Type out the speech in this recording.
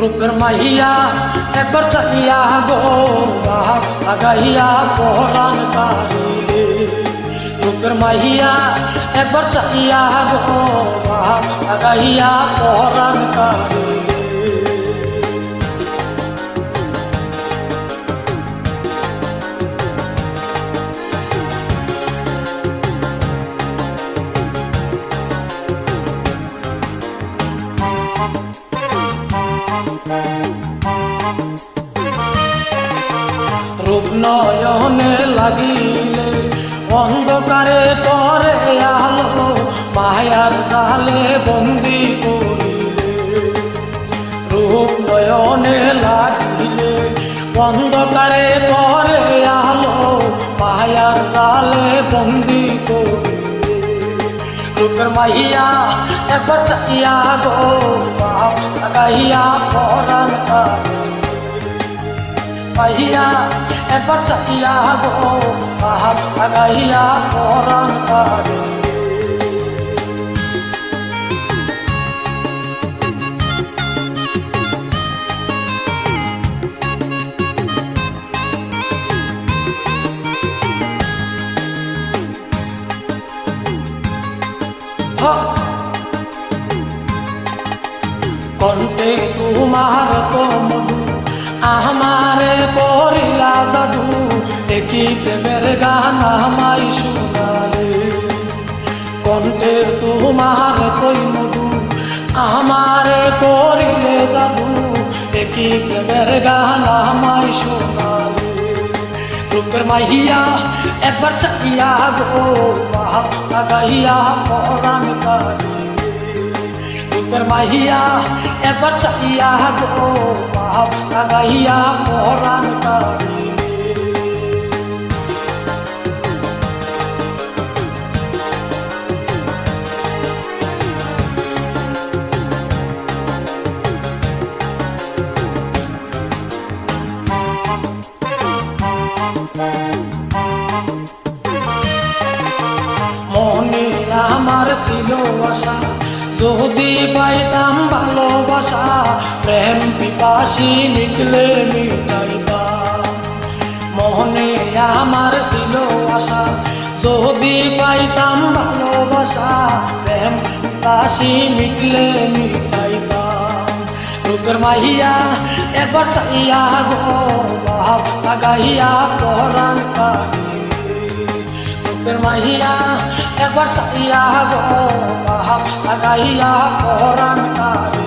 রূপের মাহিয়া একবার চাইয়া গো, বাহার আগাইয়া পহরান কারিলে রূপের মাহিয়া একবার চাইয়া গো, বাহার আগাইয়া পহরান কারিলে রূপ নয়নে লাগিলে অন্ধকারে করে আলো, মায়ার জালে বন্দি করিলে। রূপ নয়নে লাগিলে অন্ধকারে করে আলো, মায়ার জালে বন্দি করিলে রূপের মাহিয়া, একবার চাইয়া গো বাপ লাগাইয়া পরান মাহিয়া, একবার চাইয়া গো বাপ লাগাইয়া পরান কারে কণ্ঠে তোমার তো মধু আমারে করিলা জাদু একই প্রেমের গান আমাই শোনালে। কণ্ঠে তোমার কই মধু আমারে করিলে জাদু একই প্রেমের গান আমাই শোনালে। রূপের মাহিয়া, একবার চাইয়া গো বাহার লাগাইয়া পরাণ কারিলে রূপের মাহিয়া একবার চাইয়া গো বাপ লাগাইয়া পরাণ কারিলে মনে আমার ছিল আশা যদি পাইতাম ভালোবাসা, প্রেম পিপাসি নিকলে মনে আমার ছিল আশা, যদি পাইতাম ভালোবাসা, প্রেম পিপাসি নিকলে রূপের মাহিয়া একবার চাইয়া গো লাগাইয়া পরাণ महिया एक बार सैया गो कहा गैया कोरन कार